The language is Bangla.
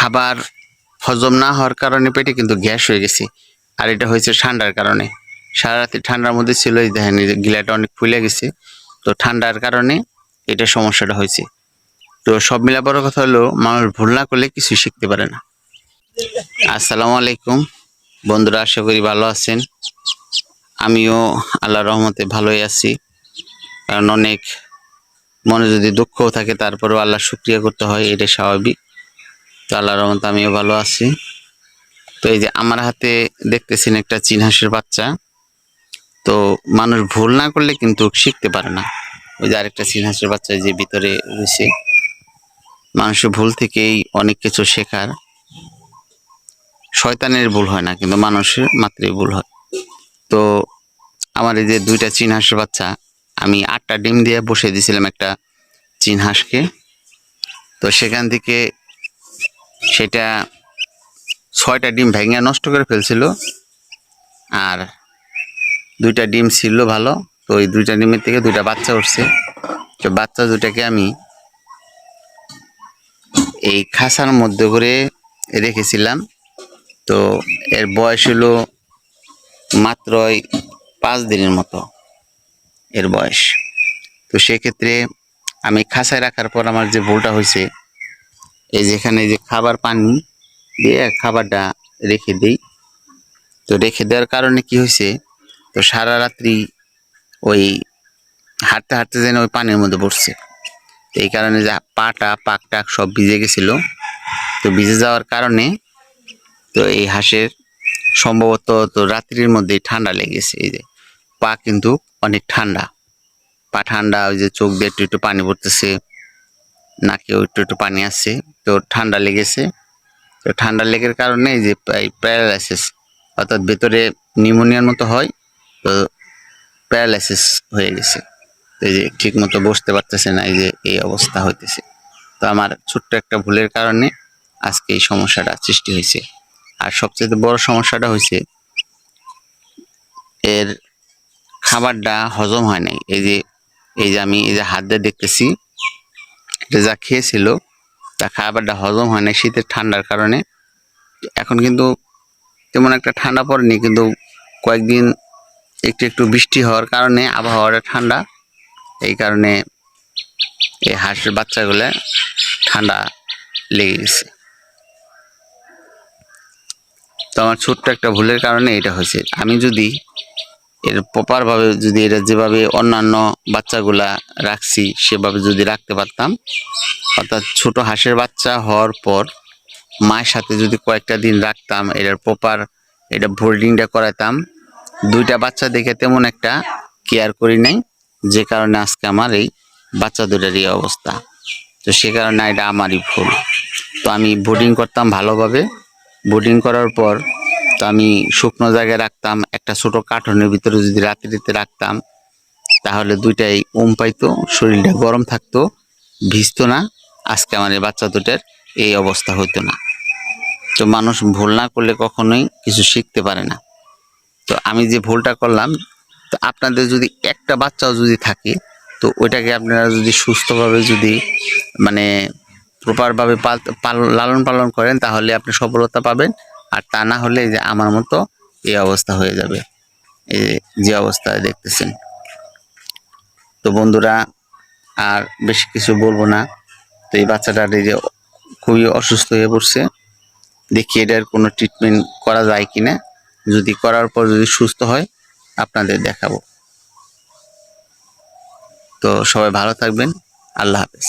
খাবার হজম না হওয়ার কারণে পেটে কিন্তু গ্যাস হয়ে গেছে। আর এটা হয়েছে ঠান্ডার কারণে। সারা রাতে ঠান্ডার মধ্যে ছিল দেখেন গিলাটা অনেক ফুলে গেছে। তো ঠান্ডার কারণে এটা সমস্যাটা হয়েছে। তো সব মিলা বড় কথা হলো, মানুষ ভুল না করলে কিছু শিখতে পারে না। আসসালামু আলাইকুম। বন্ধুরা, আশা করি ভালো আছেন। আমিও আল্লাহ রহমতে ভালোই আছি। কারণ অনেক মনে যদি দুঃখও থাকে, তারপরেও আল্লাহ শুক্রিয়া করতে হয় এটা স্বাভাবিক। তো আল্লাহ রহমতে আমিও ভালো আছি। তো এই যে আমার হাতে দেখতেছেন একটা চীন হাঁসের বাচ্চা। তো মানুষ ভুল না করলে কিন্তু শিখতে পারে না। ওই যে আরেকটা চীন হাঁসের বাচ্চা যে ভিতরে রয়েছে। মানুষের ভুল থেকেই অনেক কিছু শেখার। শয়তানের ভুল হয় না, কিন্তু মানুষের মাত্রই ভুল হয়। তো আমার এই যে দুইটা চীন হাঁসের বাচ্চা, আমি আটটা ডিম দিয়ে বসে দিয়েছিলাম একটা চীন হাঁসকে। তো সেখান থেকে সেটা ছয়টা ডিম ভেঙে নষ্ট করে ফেলছিল। আর দুইটা ডিম ছিল ভালো, তো ওই দুইটা ডিমের থেকে দুইটা বাচ্চা উঠছে। তো বাচ্চা দুটাকে আমি এই খাসার মধ্যে করে রেখেছিলাম। তো এর বয়স হলো মাত্র পাঁচ দিনের মতো এর বয়স। তো সেক্ষেত্রে আমি খাসায় রাখার পর আমার যে ভুলটা হয়েছে এই যেখানে যে খাবার পানি দিয়ে খাবারটা রেখে দিই। তো রেখে দেওয়ার কারণে কি হয়েছে, তো সারা রাত্রি ওই হাঁটতে হাঁটতে যেন ওই পানির মধ্যে পড়ছে। তো এই কারণে যে পাটা, পাক টাক সব ভিজে গেছিল। তো ভিজে যাওয়ার কারণে তো এই হাঁসের সম্ভবত তো রাত্রির মধ্যেই ঠান্ডা লেগেছে। এই যে পা কিন্তু অনেক ঠান্ডা। পা ঠান্ডা, ওই যে চোখ দিয়ে একটু একটু পানি পড়তেছে, নাকেও একটু একটু পানি আসছে তো ঠান্ডা লেগেছে। তো ঠান্ডা লেগের কারণে যে প্যারালাইসিস অর্থাৎ ভেতরে নিউমোনিয়ার মতো হয়, তো প্যারালাইসিস হয়ে গেছে। তো এই যে ঠিক মতো বসতে পারতেছে না, এই যে এই অবস্থা হইতেছে। তো আমার ছোট্ট একটা ভুলের কারণে আজকে এই সমস্যাটা সৃষ্টি হয়েছে। আর সবচেয়ে বড় সমস্যাটা হয়েছে, এর খাবারটা হজম হয় নাই। এই যে এই যে আমি এই যে হাত দিয়ে দেখতেছি, এটা যা খেয়েছিল তা খাবারটা হজম হয় না শীতের ঠান্ডার কারণে। এখন কিন্তু তেমন একটা ঠান্ডা পড়েনি, কিন্তু কয়েকদিন একটু একটু বৃষ্টি হওয়ার কারণে, আবহাওয়াটা ঠান্ডা। এই কারণে এই হাঁসের বাচ্চাগুলো ঠান্ডা লেগে গেছে। তো আমার ছোট্ট একটা ভুলের কারণে এটা হয়েছে। আমি যদি এর প্রপারভাবে যদি এটা যেভাবে অন্যান্য বাচ্চাগুলা রাখছি, সেভাবে যদি রাখতে পারতাম, অর্থাৎ ছোট হাঁসের বাচ্চা হওয়ার পর মায়ের সাথে যদি কয়েকটা দিন রাখতাম, এটার প্রপার এটা বোর্ডিংটা করাতাম, দুইটা বাচ্চা দেখে তেমন একটা কেয়ার করি নাই, যে কারণে আজকে আমার এই বাচ্চা দুটার এই অবস্থা। তো সে কারণে এটা আমারই ভুল। তো আমি বোর্ডিং করতাম ভালোভাবে। বোর্ডিং করার পর তো আমি শুকনো জায়গায় রাখতাম, একটা ছোট কার্টনের ভিতরে যদি রাত্রিতে রাখতাম, তাহলে দুইটাই ওম পাইতো, শরীরটা গরম থাকতো, ভিজতো না, আজকে আমার এই বাচ্চা দুটার এই অবস্থা হতো না। তো মানুষ ভুল না করলে কখনোই কিছু শিখতে পারে না। তো আমি যে ভুলটা করলাম, তো আপনাদের যদি একটা বাচ্চাও যদি থাকে, তো ওইটাকে আপনারা যদি সুস্থভাবে যদি মানে প্রপারভাবে লালন পালন করেন, তাহলে আপনি সফলতা পাবেন। আর তা না হলে যে আমার মতো এই অবস্থা হয়ে যাবে। এই যে অবস্থায় দেখতেছেন। তো বন্ধুরা, আর বেশি কিছু বলব না। তো এই বাচ্চাটার এই যে খুবই অসুস্থ হয়ে পড়ছে। দেখি এটার কোনো ট্রিটমেন্ট করা যায় কিনা। যদি করার পর যদি সুস্থ হয়, আপনাদের দেখাবো। তো সবাই ভালো থাকবেন। আল্লাহ হাফেজ।